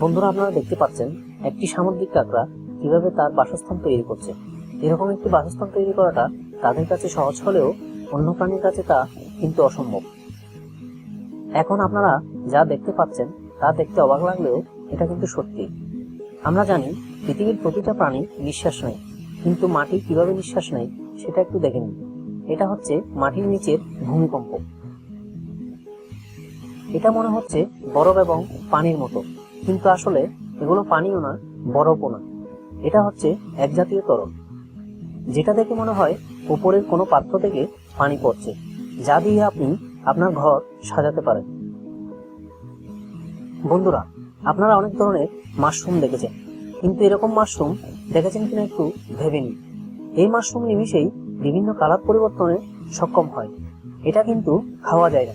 বন্ধুরা, আপনারা দেখতে পাচ্ছেন একটি সামুদ্রিক কাঁকড়া কীভাবে তার বাসস্থান তৈরি করছে। এরকম একটি বাসস্থান তৈরি করাটা তাদের কাছে সহজ হলেও অন্য প্রাণীর কাছে তা কিন্তু অসম্ভব। এখন আপনারা যা দেখতে পাচ্ছেন, তা দেখতে অবাক লাগলেও এটা কিন্তু সত্যি। আমরা জানি পৃথিবীর প্রতিটা প্রাণী নিঃশ্বাস নেয়, কিন্তু মাটি কীভাবে নিঃশ্বাস নেয় সেটা একটু দেখে নিন। এটা হচ্ছে মাটির নিচের ভূমিকম্প। এটা মনে হচ্ছে বরফ এবং পানির মতো। কিন্তু আসলে এগুলো পানিও না, বরফও না। এটা হচ্ছে এক জাতীয় তরল। যেটা দেখে মনে হয় উপরের কোনো পাত্র থেকে পানি পড়ছে, যা দিয়ে আপনি আপনার ঘর সাজাতে পারেন। বন্ধুরা, আপনারা অনেক ধরনের মাশরুম দেখেছেন, কিন্তু এরকম মাশরুম দেখেছেন কিনা একটু ভেবে নিন। এই মাশরুম নিমিশেই বিভিন্ন কালার পরিবর্তনে সক্ষম হয়। এটা কিন্তু খাওয়া যায় না।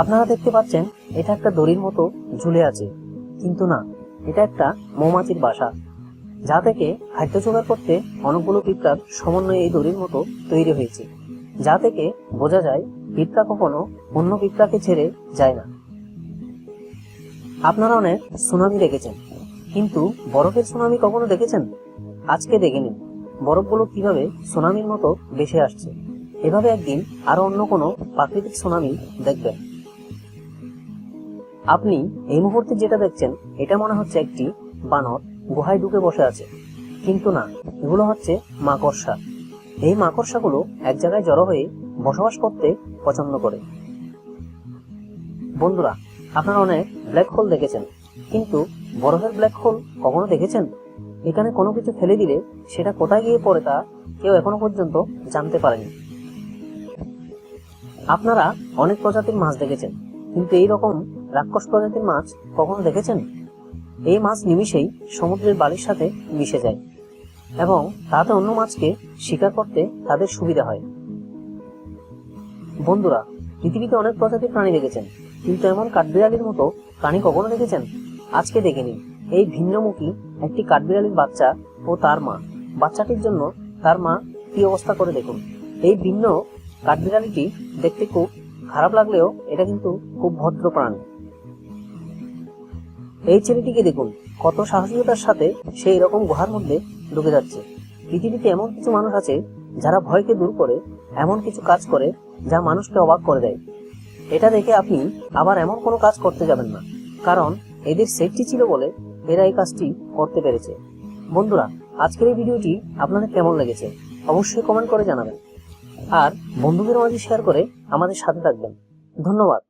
আপনারা দেখতে পাচ্ছেন এটা একটা দড়ির মতো ঝুলে আছে। কিন্তু না, এটা একটা মৌমাছির বাসা। যা থেকে খাদ্য জোগাড় করতে অনেকগুলো পিঁপড়ার সমন্বয়ে এই দড়ির মতো তৈরি হয়েছে। যা থেকে বোঝা যায়, পিঁপড়া কখনো অন্য পিঁপড়াকে ছেড়ে যায় না। আপনারা অনেক সুনামি দেখেছেন। কিন্তু বরফের সুনামি কখনো দেখেছেন? আজকে দেখে নিন, বরফগুলো কীভাবে সুনামির মতো ভেসে আসছে। এভাবে একদিন আরও অন্য কোনো প্রাকৃতিক সুনামি দেখবেন। আপনি এই মুহূর্তে যেটা দেখছেন, এটা মনে হচ্ছে একটি বানর গুহায় ঢুকে বসে আছে। কিন্তু না, এগুলো হচ্ছে মাকড়সা। এই মাকড়সাগুলো এক জায়গায় জড়ো হয়ে বসবাস করতে পছন্দ করে। বন্ধুরা, আপনারা অনেক ব্ল্যাক হোল দেখেছেন, কিন্তু বরফের ব্ল্যাক হোল কখনো দেখেছেন? এখানে কোনো কিছু ফেলে দিলে সেটা কোথায় গিয়ে পড়ে তা কেউ এখনও পর্যন্ত জানতে পারেনি। আপনারা অনেক প্রজাতির মাছ দেখেছেন, কিন্তু এই রকম রাক্ষস প্রজাতির মাছ কখনো দেখেছেন? এই মাছ নিমিষেই সমুদ্রের বালির সাথে মিশে যায় এবং তাতে অন্য মাছকে শিকার করতে তাদের সুবিধা হয়। বন্ধুরা, পৃথিবীতে অনেক প্রজাতির প্রাণী দেখেছেন, কিন্তু এমন কাঠবিড়ালির মতো প্রাণী কখনো দেখেছেন? আজকে দেখে নিন এই ভিন্নমুখী একটি কাঠবিড়ালির বাচ্চা ও তার মা। বাচ্চাটির জন্য তার মা কি অবস্থা করে দেখুন। এই ভিন্ন কাঠবিড়ালিটি দেখতে খুব খারাপ লাগলেও এটা কিন্তু খুব ভদ্র প্রাণী। এই ছেলেটিকে দেখুন, কত সাহসিকতার সাথে সে এরকম গুহার মধ্যে ঢুকে যাচ্ছে। পৃথিবীতে এমন কিছু মানুষ আছে যারা ভয়কে দূর করে, এমন কিছু কাজ করে যা মানুষকে অবাক করে দেয়। এটা দেখে আপনি আবার এমন কোনো কাজ করতে যাবেন না, কারণ এদের সেফটি ছিল বলে এরা এই কাজটি করতে পেরেছে। বন্ধুরা, আজকের এই ভিডিওটি আপনাদের কেমন লেগেছে? অবশ্যই কমেন্ট করে জানাবেন। আর বন্ধুদের মাঝে শেয়ার করে আমাদের সাথে থাকবেন। ধন্যবাদ।